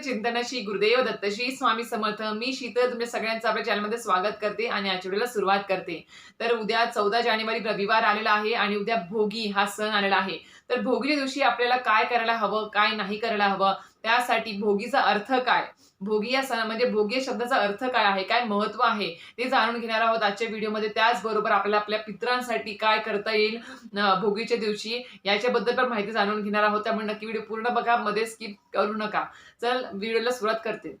चिंतनाशी गुरुदेव दत्तशी स्वामी समर्थ मी शीतल तुमच्या सगळ्यांचं आपल्या चॅनलमध्ये स्वागत करते आणि आठवड्याला सुरुवात करते. तर उद्या चौदा जानेवारी रविवार आलेला आहे आणि उद्या भोगी हा सण आलेला आहे. तर भोगीच्या दिवशी आपल्याला काय करायला हवं काय नाही करायला हवं त्यासाठी भोगीचा अर्थ काय? भोगी या सण म्हणजे भोगी या शब्दाचा अर्थ काय आहे? काय महत्त्व आहे? ते जाणून घेणार आहोत आजच्या व्हिडिओमध्ये. त्याचबरोबर आपल्याला आपल्या पित्रांसाठी काय करता येईल भोगीच्या दिवशी याच्याबद्दल पण माहिती जाणून घेणार आहोत. त्यामुळे नक्की व्हिडिओ पूर्ण बघा मध्ये स्किप करू नका. चल व्हिडिओला सुरुवात करते.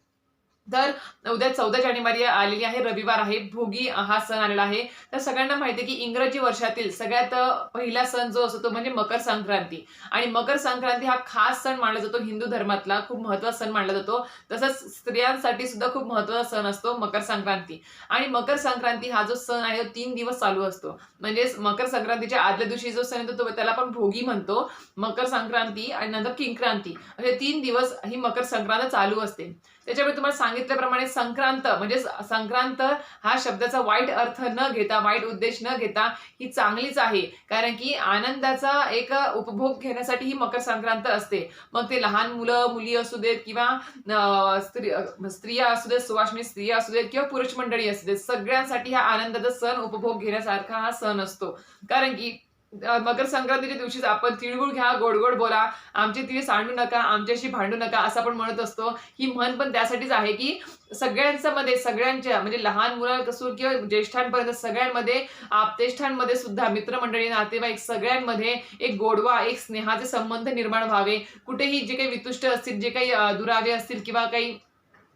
तर उद्या चौदा जानेवारी आलेली आहे रविवार आहे भोगी हा सण आलेला आहे. तर सगळ्यांना माहिती आहे की इंग्रजी वर्षातील सगळ्यात पहिला सण जो असतो तो म्हणजे मकर संक्रांती. आणि मकर संक्रांती हा खास सण मानला जातो हिंदू धर्मातला खूप महत्त्वाचा सण मानला जातो. तसंच स्त्रियांसाठी सुद्धा खूप महत्त्वाचा सण असतो मकर संक्रांती. आणि मकर संक्रांती हा जो सण आहे तो तीन दिवस चालू असतो. म्हणजेच मकर संक्रांतीच्या आदल्या दिवशी जो सण येतो तो त्याला आपण भोगी म्हणतो. मकर संक्रांती आणि नंतर किंक्रांती. असे तीन दिवस ही मकर संक्रांत चालू असते. त्याच्यामुळे तुम्हाला सांगितल्याप्रमाणे संक्रांत म्हणजे संक्रांत हा शब्दाचा वाईट अर्थ न घेता वाईट उद्देश न घेता ही चांगलीच आहे. कारण की आनंदाचा एक उपभोग घेण्यासाठी ही मकर संक्रांत असते. मग ते लहान मुलं मुली असू देत किंवा स्त्री स्त्रिया असू देत सुवासिनी स्त्रिया असू देत किंवा पुरुष मंडळी असू देत सगळ्यांसाठी हा आनंदाचा सण उपभोग घेण्यासारखा हा सण असतो. कारण की मकर संक्रांतीच्या दिवशीच आपण तिळगुळ घ्या गोड गोड बोला आमचे तिळ सांडू नका आमच्याशी भांडू नका असं आपण म्हणत असतो. ही म्हण पण त्यासाठीच आहे की सगळ्यांच्या मध्ये सगळ्यांच्या म्हणजे लहान मुलांपासून किंवा ज्येष्ठांपर्यंत सगळ्यांमध्ये आपतेष्ठांमध्ये सुद्धा मित्रमंडळी नातेवाईक सगळ्यांमध्ये एक गोडवा एक स्नेहाचे संबंध निर्माण व्हावे. कुठेही जे काही वितुष्ट असतील जे काही दुरावे असतील किंवा काही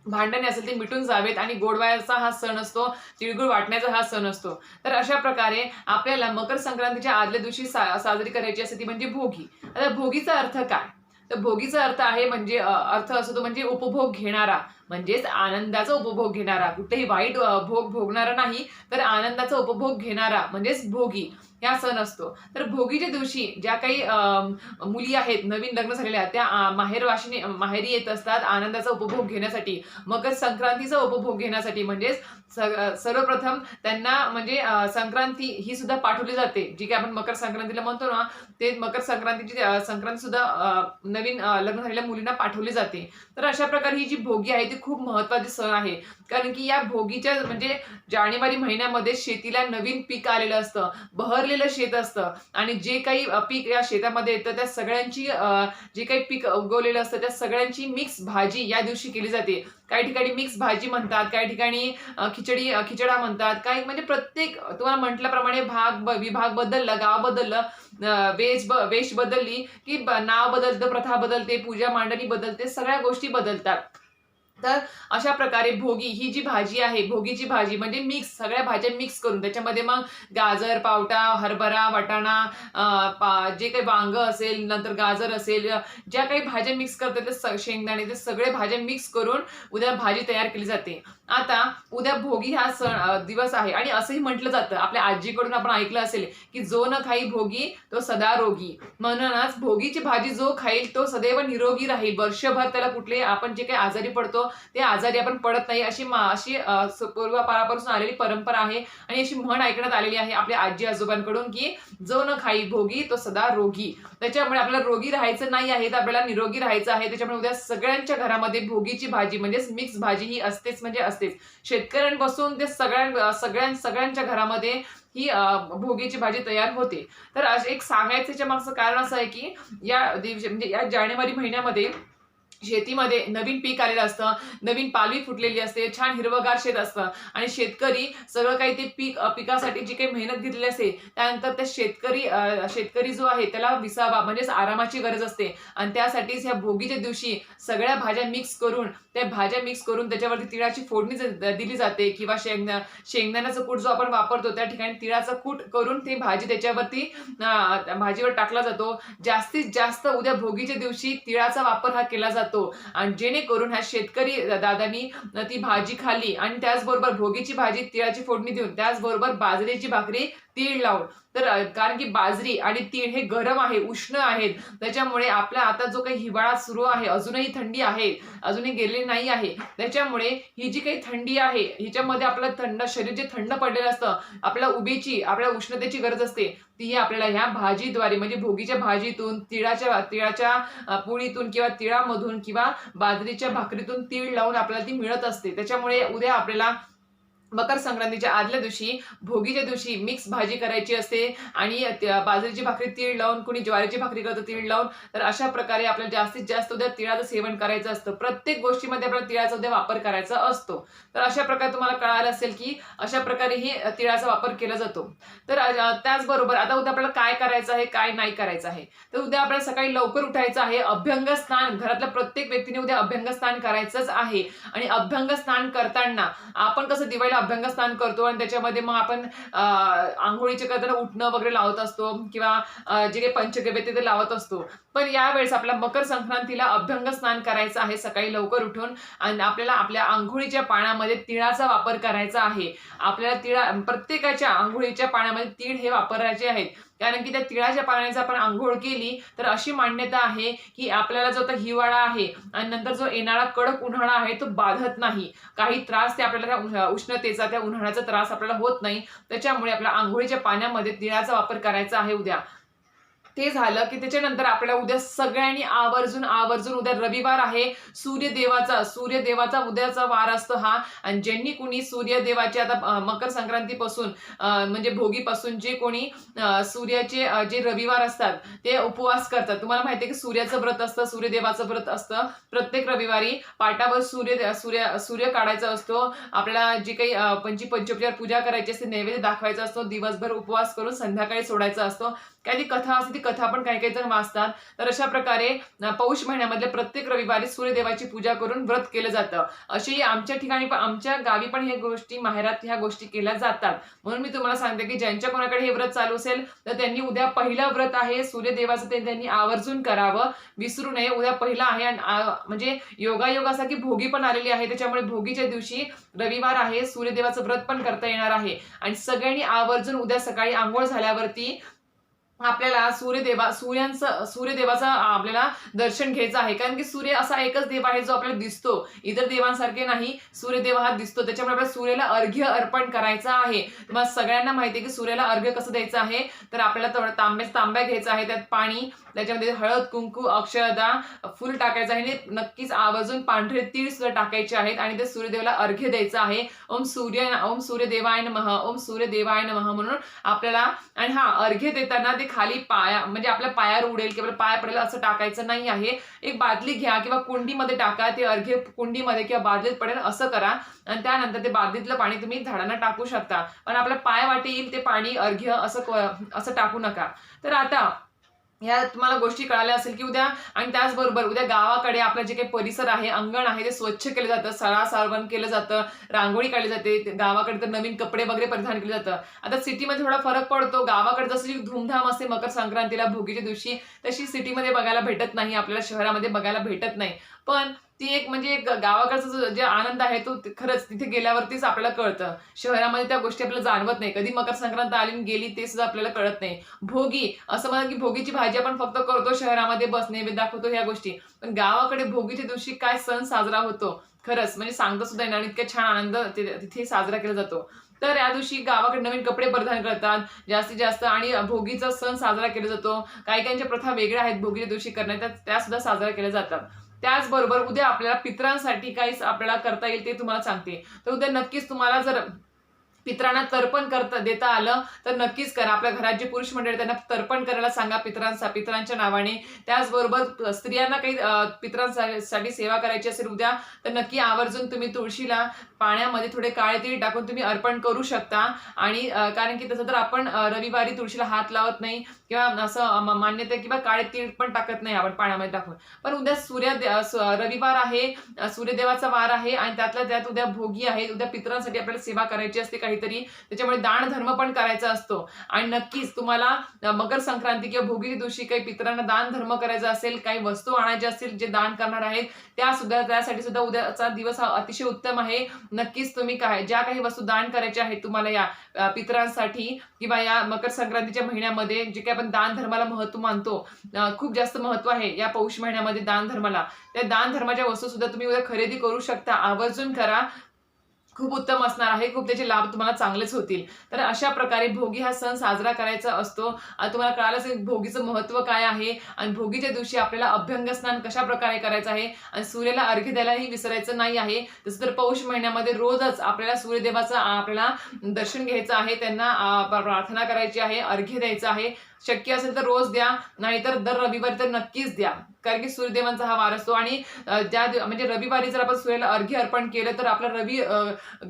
भांडणे असेल ते मिटून जावेत आणि गोडवायचा हा सण असतो तिळगुळ वाटण्याचा हा सण असतो. तर अशा प्रकारे आपल्याला मकर संक्रांतीच्या आदल्या दिवशी सा साजरी करायची असते ती म्हणजे भोगी. आता भोगीचा अर्थ काय? तर भोगीचा अर्थ आहे म्हणजे अर्थ असतो तो म्हणजे उपभोग घेणारा. म्हणजेच आनंदाचा उपभोग घेणारा. कुठेही वाईट भोग भोगणारा नाही तर आनंदाचा उपभोग घेणारा म्हणजेच भोगी हा सण असतो. तर भोगीच्या दिवशी ज्या काही मुली आहेत नवीन लग्न झालेल्या त्या माहेरवाशिनी माहेरी येत असतात आनंदाचा उपभोग घेण्यासाठी. मकर संक्रांतीचा उपभोग घेण्यासाठी म्हणजेच स- सर्वप्रथम त्यांना म्हणजे संक्रांती ही सुद्धा पाठवली जाते. जी काही आपण मकर संक्रांतीला म्हणतो ना ते मकर संक्रांतीची संक्रांती सुद्धा नवीन लग्न झालेल्या मुलींना पाठवली जाते. तर अशा प्रकारे ही जी भोगी आहे ती खूप महत्वाची सण आहे. कारण की या भोगीच्या म्हणजे जानेवारी महिन्यामध्ये शेतीला नवीन पीक आलेलं असतं बहरलेलं शेत असतं आणि जे काही पीक या शेतामध्ये येतं त्या सगळ्यांची जे काही पीक उगवलेलं असतं त्या सगळ्यांची मिक्स भाजी या दिवशी केली जाते. काही ठिकाणी मिक्स भाजी म्हणतात काही ठिकाणी खिचडी खिचडा म्हणतात. काही म्हणजे प्रत्येक तुम्हाला म्हटल्याप्रमाणे भाग विभाग बदलला गाव बदललं वेज वेश ब- वेश बदलली की नाव बदलतं प्रथा बदलते पूजा मांडणी बदलते सगळ्या गोष्टी बदलतात. तर अशा प्रकारे भोगी ही जी भाजी आहे भोगीची भाजी म्हणजे मिक्स सगळ्या भाज्या मिक्स करून त्याच्यामध्ये मग गाजर पावटा हरभरा वाटाणा पा जे काही वांग असेल नंतर गाजर असेल ज्या काही भाज्या मिक्स करतात ते स- शेंगदाणे ते सगळे भाज्या मिक्स करून उद्या भाजी तयार केली जाते. आता उद्या भोगी हा सण दिवस आहे आणि असंही म्हटलं जातं. आपल्या आजीकडून आपण ऐकलं असेल की जो न खाई भोगी तो सदा रोगी. म्हणूनच भोगीची भाजी जो खाईल तो सदैव निरोगी राहील. वर्षभर त्याला कुठले आपण जे काही आजारी पडतो ते आजारी आपण पडत नाही अशी मा- अशी अ, पूर्वापारापासून आलेली परंपरा आहे. आणि अशी म्हण ऐकण्यात आलेली आहे आपल्या आजी आजोबांकडून की जो न खाई भोगी तो सदा रोगी. त्याच्यामुळे आपल्याला रोगी राहायचं नाही आहे तर आपल्याला निरोगी राहायचं आहे. त्याच्यामुळे उद्या सगळ्यांच्या घरामध्ये भोगीची भाजी म्हणजेच मिक्स भाजी ही असतेच म्हणजे असतेच. शेतकऱ्यांपासून ते सगळ्यां सगळ्यां सगळ्यांच्या घरामध्ये ही भोगीची भाजी तयार होते. तर एक सांगायचं त्याच्या मागचं कारण असं आहे की या दिवशी म्हणजे या जानेवारी महिन्यामध्ये शेतीमध्ये नवीन पीक आलेलं असतं नवीन पालवी फुटलेली असते छान हिरवगार शेत असतं. आणि शेतकरी सगळं काही ते पीक पिकासाठी जी काही मेहनत घेतलेली असते त्यानंतर त्या शेतकरी शेतकरी जो आहे त्याला विसावा म्हणजेच आरामाची गरज असते. आणि त्यासाठीच ह्या भोगीच्या दिवशी सगळ्या भाज्या मिक्स करून त्या भाज्या मिक्स करून त्याच्यावरती तिळाची फोडणी दिली जाते किंवा शेंगदा शेंगदाण्याचं कूट जो आपण वापरतो त्या ठिकाणी तिळाचं कूट करून ती भाजी त्याच्यावरती भाजीवर टाकला जातो. जास्तीत जास्त उद्या भोगीच्या दिवशी तिळाचा वापर हा केला जातो. आणि जेणेकरून ह्या शेतकरी दादांनी ती भाजी खाल्ली आणि त्याचबरोबर भोगीची भाजी तिळाची फोडणी देऊन त्याचबरोबर बाजरीची भाकरी तीळ लावून. तर कारण की बाजरी आणि तीळ हे गरम आहे उष्ण आहेत. त्याच्यामुळे आपला आता जो काही हिवाळा सुरू आहे अजूनही थंडी आहे अजूनही गेलेली नाही आहे. त्याच्यामुळे ही जी काही थंडी आहे हिच्यामध्ये आपलं थंड शरीर जे थंड पडलेलं असतं आपल्या उभीची आपल्या उष्णतेची गरज असते ती आपल्याला ह्या भाजीद्वारे म्हणजे भोगीच्या भाजीतून तिळाच्या तिळाच्या पोळीतून किंवा तिळामधून किंवा बाजरीच्या भाकरीतून तीळ लावून आपल्याला ती मिळत असते. त्याच्यामुळे उद्या आपल्याला मकर संक्रांतीच्या आदल्या दिवशी भोगीच्या दिवशी मिक्स भाजी करायची असते आणि बाजरीची भाकरी तीळ लावून कुणी ज्वारीची भाकरी करतं तीळ लावून तर अशा प्रकारे आपल्याला जास्तीत जास्त उद्या तिळाचं सेवन करायचं असतं. प्रत्येक गोष्टीमध्ये आपल्याला तिळाचा उद्या वापर करायचा असतो. तर अशा प्रकारे तुम्हाला कळालं असेल की अशा प्रकारे ही तिळाचा वापर केला जातो. तर त्याचबरोबर आता उद्या आपल्याला काय करायचं आहे काय नाही करायचं आहे? तर उद्या आपल्याला सकाळी लवकर उठायचं आहे. अभ्यंग स्नान घरातल्या प्रत्येक व्यक्तीने उद्या अभ्यंग स्नान करायचंच आहे. आणि अभ्यंग स्नान करताना आपण कसं दिवाळीला अभ्यंग स्नान करतो आणि त्याच्यामध्ये मग आपण आंघोळीचे करताना उठणं वगैरे लावत असतो किंवा जे काही पंचगव्य ते ते लावत असतो. पण यावेळेस आपल्या मकर संक्रांतीला अभ्यंग स्नान करायचं आहे सकाळी लवकर उठून आणि आपल्याला आपल्या आंघोळीच्या पाण्यामध्ये तिळाचा वापर करायचा आहे. आपल्याला तिळा प्रत्येकाच्या आंघोळीच्या पाण्यामध्ये तीळ हे वापरायचे आहेत. कारण की त्या तिळाच्या पाण्याचा आपण आंघोळ केली तर अशी मान्यता आहे की आपल्याला जो आता हिवाळा आहे आणि नंतर जो येणारा कडक उन्हाळा आहे तो बाधत नाही. काही त्रास ते आपल्याला त्या उष्णतेचा त्या उन्हाळ्याचा त्रास आपल्याला होत नाही. त्याच्यामुळे आपल्या आंघोळीच्या पाण्यामध्ये तिळाचा वापर करायचा आहे उद्या. ते झालं की त्याच्यानंतर आपल्याला उद्या सगळ्यांनी आवर्जून आवर्जून उद्या रविवार आहे. सूर्यदेवाचा सूर्यदेवाचा उद्याचा वार असतो हा. आणि ज्यांनी कुणी सूर्यदेवाचे आता मकर संक्रांतीपासून म्हणजे भोगीपासून जे कोणी सूर्याचे जे रविवार असतात ते उपवास करतात. तुम्हाला माहिती आहे की सूर्याचं व्रत असतं सूर्यदेवाचं व्रत असतं. प्रत्येक रविवारी पाटावर सूर्य सूर्य सूर्य काढायचा असतो. आपल्याला जी काही पंची पंचोपचार पूजा करायची असते नैवेद्य दाखवायचा असतो. दिवसभर उपवास करून संध्याकाळी सोडायचा असतो. काही ती कथा असते ती कथा पण काही काही जण वाचतात. तर अशा प्रकारे पौष महिन्यामधल्या प्रत्येक रविवारी सूर्यदेवाची पूजा करून व्रत केलं जातं. अशी आमच्या ठिकाणी पण आमच्या गावी पण ह्या गोष्टी माहेरात ह्या गोष्टी केल्या जातात. म्हणून मी तुम्हाला सांगते की ज्यांच्या कोणाकडे हे व्रत चालू असेल तर त्यांनी उद्या पहिलं व्रत आहे सूर्यदेवाचं ते त्यांनी आवर्जून करावं. विसरू नये उद्या पहिला आहे आणि म्हणजे योगायोग असा की भोगी पण आलेली आहे. त्याच्यामुळे भोगीच्या दिवशी रविवार आहे सूर्यदेवाचं व्रत पण करता येणार आहे. आणि सगळ्यांनी आवर्जून उद्या सकाळी आंघोळ झाल्यावरती आपल्याला सूर्यदेवा सूर्यांचं सूर्यदेवाचं आपल्याला दर्शन घ्यायचं आहे. कारण की सूर्य असा एकच देव आहे जो आपल्याला दिसतो. इतर देवांसारखे नाही. सूर्यदेव हा दिसतो. त्याच्यामुळे आपल्याला सूर्याला अर्घ्य अर्पण करायचं आहे. तुम्हाला सगळ्यांना माहिती आहे की सूर्याला अर्घ्य कसं द्यायचं आहे? तर आपल्याला थोडं तांब्या तांब्या घ्यायचा आहे. त्यात पाणी त्याच्यामध्ये हळद कुंकू अक्षरदा फुल टाकायचं आहे. आणि नक्कीच आवर्जून पांढरे तीळ सुद्धा टाकायचे आहेत. आणि ते सूर्यदेवाला अर्घ्य द्यायचं आहे. ओम सूर्य ओम सूर्यदेवाय नमः ओम सूर्यदेवाय नमः म्हणून आपल्याला आणि हा अर्घ्य देताना ते खाली पाया म्हणजे आपल्या पायावर उडेल किंवा पाया पडेल असं टाकायचं नाही आहे. एक बादली घ्या किंवा कुंडीमध्ये टाका ते अर्घ्य कुंडीमध्ये किंवा बादलीत पडेल असं करा. आणि त्यानंतर ते बादलीतलं पाणी तुम्ही झाडांना टाकू शकता. पण आपल्या पाय वाटे येईल ते पाणी अर्घ्य असं असं टाकू नका. तर आता या तुम्हाला गोष्टी कळाल्या असेल की उद्या आणि त्याचबरोबर उद्या गावाकडे आपलं जे काही परिसर आहे अंगण आहे ते स्वच्छ केलं जातं सळा सारवण केलं जातं रांगोळी काढली जाते गावाकडे तर नवीन कपडे वगैरे परिधान केले जातं. आता सिटीमध्ये थोडा फरक पडतो गावाकडे जशी धूमधाम असते मकर संक्रांतीला भोगीच्या दिवशी तशी सिटीमध्ये बघायला भेटत नाही आपल्याला शहरामध्ये बघायला भेटत नाही. पण ती एक म्हणजे एक गावाकडचा जे आनंद आहे तो खरंच तिथे गेल्यावरतीच आपल्याला कळतं. शहरामध्ये त्या गोष्टी आपल्याला जाणवत नाही. कधी मकर संक्रांत आली गेली ते सुद्धा आपल्याला कळत नाही. भोगी असं म्हणा की भोगीची भाजी आपण फक्त करतो शहरामध्ये बसणे दाखवतो ह्या गोष्टी. पण गावाकडे भोगीच्या दिवशी काय सण साजरा होतो? खरंच म्हणजे सांगता सुद्धा येणार इतका छान आनंद तिथे साजरा केला जातो. तर या दिवशी गावाकडे नवीन कपडे परिधान करतात. जास्तीत जास्त आणि भोगीचा सण साजरा केला जातो. काही काहींच्या प्रथा वेगळ्या आहेत भोगीच्या दिवशी करण्यात त्या सुद्धा साजरा केल्या जातात. त्याचबरोबर उद्या आपल्याला पित्रांसाठी काही आपल्याला करता येईल ते तुम्हाला सांगते. तर उद्या नक्कीच तुम्हाला जर पित्रांना तर्पण करता देता आलं तर नक्कीच करा. आपल्या घरात जे पुरुष मंडळी त्यांना तर्पण करायला सांगा पित्रांचा पित्रांच्या नावाने. त्याचबरोबर स्त्रियांना काही पित्रांसाठी सेवा करायची असेल उद्या तर नक्की आवर्जून तुम्ही तुळशीला पाण्यामध्ये थोडे काळे तिळ टाकून तुम्ही अर्पण करू शकता. आणि कारण की तसं तर आपण रविवारी तुळशीला हात लावत नाही किंवा असं मान्यता आहे किंवा काळे तीळ पण टाकत नाही आपण पाण्यामध्ये टाकून. पण उद्या सूर्य रविवार आहे सूर्यदेवाचा वार आहे आणि त्यातल्या त्यात उद्या भोगी आहे. उद्या पित्रांसाठी आपल्याला सेवा करायची असते काही काहीतरी. त्याच्यामुळे दान धर्म पण करायचा असतो. आणि नक्कीच तुम्हाला मकर संक्रांती किंवा भोगीच्या दिवशी काही पितरांना दान धर्म करायचा असेल काही वस्तू आणायच्या असतील जे दान करणार आहेत त्या सुद्धा त्यासाठी सुद्धा उद्याचा दिवस हा अतिशय उत्तम आहे. नक्कीच तुम्ही काय ज्या काही वस्तू दान करायच्या आहेत तुम्हाला या पितरांसाठी किंवा या मकर संक्रांतीच्या महिन्यामध्ये जे काही आपण दान धर्माला महत्त्व मानतो खूप जास्त महत्त्व आहे या पौष महिन्यामध्ये दान धर्माला. त्या दान धर्माच्या वस्तू सुद्धा तुम्ही उद्या खरेदी करू शकता. आवर्जून करा. खूप उत्तम असणार आहे. खूप त्याचे लाभ तुम्हाला चांगलेच होतील. तर अशा प्रकारे भोगी हा सण साजरा करायचा असतो. तुम्हाला कळालंच भोगीचं महत्त्व काय आहे. आणि भोगीच्या दिवशी आपल्याला अभ्यंग स्नान कशा प्रकारे करायचं आहे. आणि सूर्याला अर्घ्य द्यायलाही विसरायचं नाही आहे. तसं तर पौष महिन्यामध्ये रोजच आपल्याला सूर्यदेवाचं आपल्याला दर्शन घ्यायचं आहे. त्यांना प्रार्थना करायची आहे अर्घ्य द्यायचं आहे. शक्य असेल तर रोज द्या नाहीतर दर रविवारी तर नक्कीच द्या. कारण की सूर्यदेवांचा हा वार असतो आणि ज्या म्हणजे रविवारी जर आपण सूर्याला अर्घ्य अर्पण केलं तर आपला रवी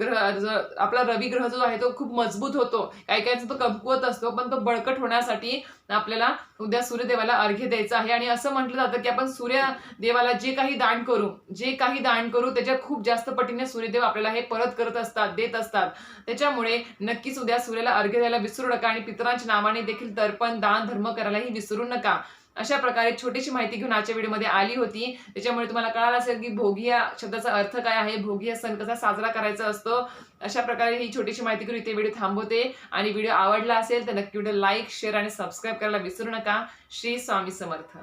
ग्रह आपला रवी ग्रह जो आहे तो खूप मजबूत होतो. काही काहींचा तो कमकुवत असतो पण तो बळकट होण्यासाठी आपल्याला उद्या सूर्यदेवाला अर्घ्य द्यायचं आहे. आणि असं म्हटलं जातं की आपण सूर्यदेवाला जे काही दान करू जे काही दान करू त्याच्या खूप जास्त पटीने सूर्यदेव आपल्याला हे परत करत असतात देत असतात. त्याच्यामुळे नक्कीच उद्या सूर्याला अर्घ्य द्यायला विसरू नका आणि पितरांच्या नावाने देखील तर्पण दान धर्म करायलाही विसरू नका. अशा प्रकारे छोटीशी माहिती घेऊन आजच्या व्हिडिओमध्ये आली होती. त्याच्यामुळे तुम्हाला कळालं असेल की भोगी या शब्दाचा अर्थ काय आहे भोगी हा सण कसा साजरा करायचा असतो. अशा प्रकारे ही छोटीशी माहिती घेऊन इथे व्हिडिओ थांबवते. आणि व्हिडिओ आवडला असेल तर नक्की व्हिडिओ लाईक शेअर आणि सबस्क्राईब करायला विसरू नका. श्री स्वामी समर्थ.